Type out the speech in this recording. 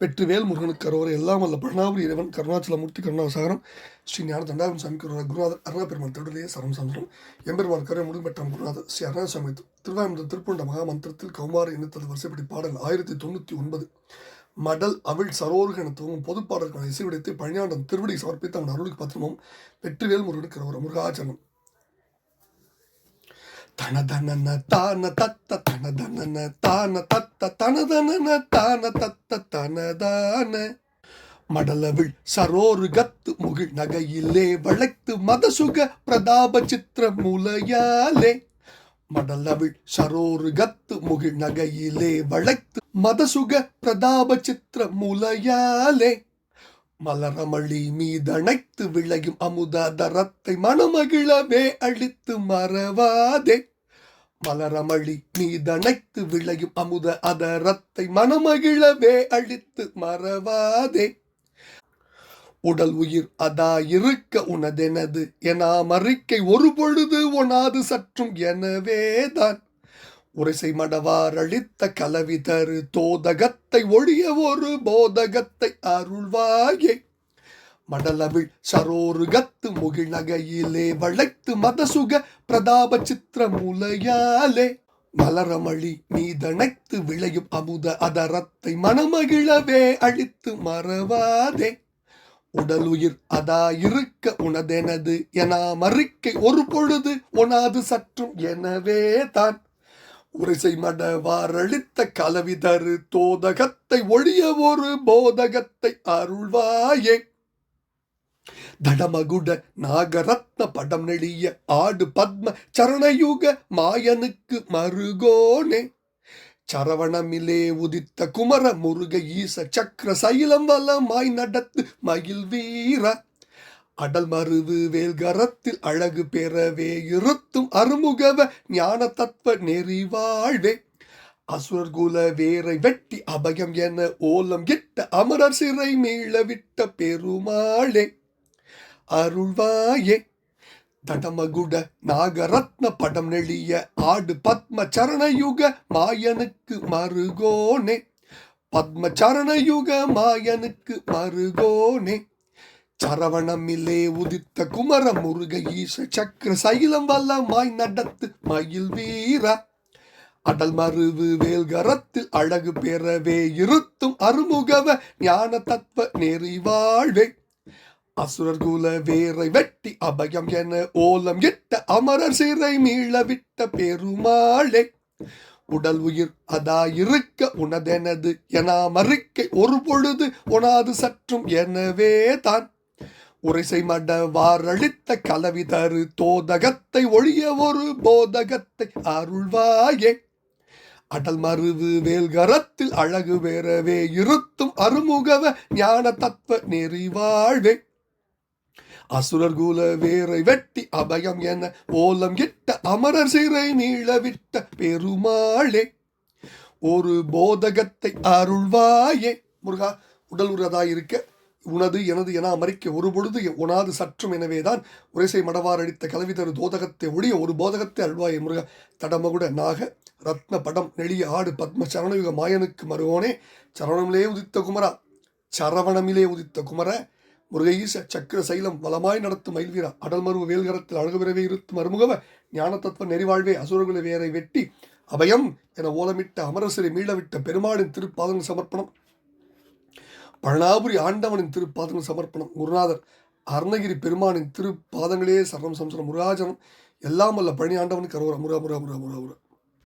வெற்றிவேல் முருகனுக்கு கரோர எல்லாம் வல்ல. பழனாபுரி இறைவன் கருணாச்சலமூர்த்தி கருணாசாகரம் ஸ்ரீ ஞான தண்டாபன் சாமி கருணா குருநாதர் அருணாபெருமான் திருடலையே சரம் சந்திரம் எம்பெருமான் கரை பெற்றம் குருநாதர் ஸ்ரீ அருணாசாமி திருவாயமுதல் திருப்பூண்ட மகா மந்திரத்தில் கௌமார இனத்தது வரிசைப்படி பாடல் ஆயிரத்தி தொண்ணூற்றி ஒன்பது. மடல் அவிழ் சரோர்கள் என துவங்கும் பொதுப்பாடல்களை இசைவிடைத்து பழனியாண்டன் திருவடி சமர்ப்பித்து அவன் அருளுக்கு பத்திரமும் வெற்றிவேல் முருகனுக்கு கரோர முருகாச்சரணம். தனதனன தான தத்த தனதனன தான தத்த தனதனன தான தத்த தனதான மடலவிழ் சரோரு கத்து முகிழ் நகையிலே வளைத்து மதசுக பிரதாப சித்திர மூலையாலே மடலவிழ் சரோரு கத்து முகிழ் நகையிலே வளைத்து மதசுக பிரதாப சித்திர மூலையாலே மலரமளி மீதணைத்து விளையும் அமுதாதரத்தை மனமகிழவே அழித்து மறவாதே. மலரமளி மீதணைத்து விளையும் அமுத அதரத்தை மனமகிழவே அழித்து மறவாதே. உடல் உயிர் அதா இருக்க உனதெனது என மறிக்கை ஒரு பொழுது ஒனாது சற்றும் எனவேதான். உரைசை மடவார் அளித்த கலவி தரு தோதகத்தை ஒழிய ஒரு போதகத்தை அருள்வாயே. மடலவிழ் சரோருகத்து முகிழ் நகையிலே வளைத்து மதசுக பிரதாப சித்திர முலையாலே. மலரமளி மீதணைத்து விளையும் அமுத அதரத்தை மனமகிழவே அழித்து மறவாதே. உடலுயிர் அதா இருக்க உனதெனது என மறிக்கை ஒரு பொழுது உனாது சற்றும் எனவே தான். உரைசை மடவாரளித்த கலவி கலவிதரு தோதகத்தை ஒழிய ஒரு போதகத்தை அருள்வாயே. தடமகுட நாகரத்ன படம் நெளிய ஆடு பத்ம சரணயுக மாயனுக்கு மருகோனே. சரவணமிலே உதித்த குமர முருக ஈச சக்கர சைலம் வலமாய் நடத்து மயில் வீர அடல் மருவு வேல்கரத்தில் அழகு பெறவே இருத்தும் அருமுகவ ஞான தத்துவ நெறி வாழ்வே அசுரர் குல வேரை வெட்டி அபயம் என ஓலம் கிட்ட அமரர் சிறை மீள விட்ட பெருமாளே. அருள்வாயே. தடமகுட நாகரத்ன படம் நெளிய ஆடு பத்ம சரணயுக மாயனுக்கு மருகோனே. பத்ம சரணயுக மாயனுக்கு மருகோனே. சரவணமிலே உதித்த குமர முருக ஈச சக்கர சைலம் வல்லமாய் நடத்து மயில் வீரா. அடல் மருவு வேல்கரத்தில் அழகு பெறவே இருத்தும் அருமுகவ ஞான தத்துவ நெறி வாழ்வே. அசுரர் குல வேரை வெட்டி அபயம் என ஓலம் இட்ட அமரர் சிறை மீள விட்ட பெருமாளே. உடல் உயிர் அதா இருக்க உனதெனது என மறுக்கை ஒரு பொழுது உனாது சற்றும் எனவே தான். உரைசை மட வாரழித்த கலவி தரு தோதகத்தை ஒழிய ஒரு போதகத்தை அருள்வாயே. அடல் மருவு வேல்கரத்தில் அழகு வேறவே இருத்தும் அருமுகவ ஞான தத்துவ நெறிவாழ்வே. அசுரர் குல வேரை வெட்டி அபயம் என ஓலம் இட்ட அமரர் சிறை நீளவிட்ட பெருமாளே. ஒரு போதகத்தை அருள்வாயே. முருகா உடல் உறதாய் இருக்க? உனது எனது என அமரிக்க ஒரு பொழுது உனாது சற்றும் எனவேதான் உரைசை மடவார் அடித்த கலவி தோதகத்தை ஒழிய ஒரு போதகத்தை அல்வாய முருக தடமகுட நாக ரத்ன படம் நெளிய ஆடு பத்ம சரணயுக மாயனுக்கு மருகோனே சரணமிலே உதித்த குமரா சரவணமிலே உதித்த குமர முருகையீச சக்கர சைலம் வளமாய் நடத்தும் மயில்வீரா அடல் மருவு வேல்கரத்தில் அழகு பிறவே இருத்தும் மருமுகவ ஞான தத்துவ நெறிவாழ்வே அசுரகுல வேரை வெட்டி அபயம் என ஓலமிட்ட அமரசிறை மீளவிட்ட பெருமாளின் திருப்பாதங்கள் சமர்ப்பணம். பழனாபுரி ஆண்டவனின் திருப்பாதங்கள் சமர்ப்பணம். குருநாதர் அருணகிரி பெருமானின் திருப்பாதங்களே சரணம் சம்சரம் முருகாஜனம் எல்லாம் வல்ல பழனி ஆண்டவனுக்கு அரோரா முருகா முருகா முருகா முருகா முருகா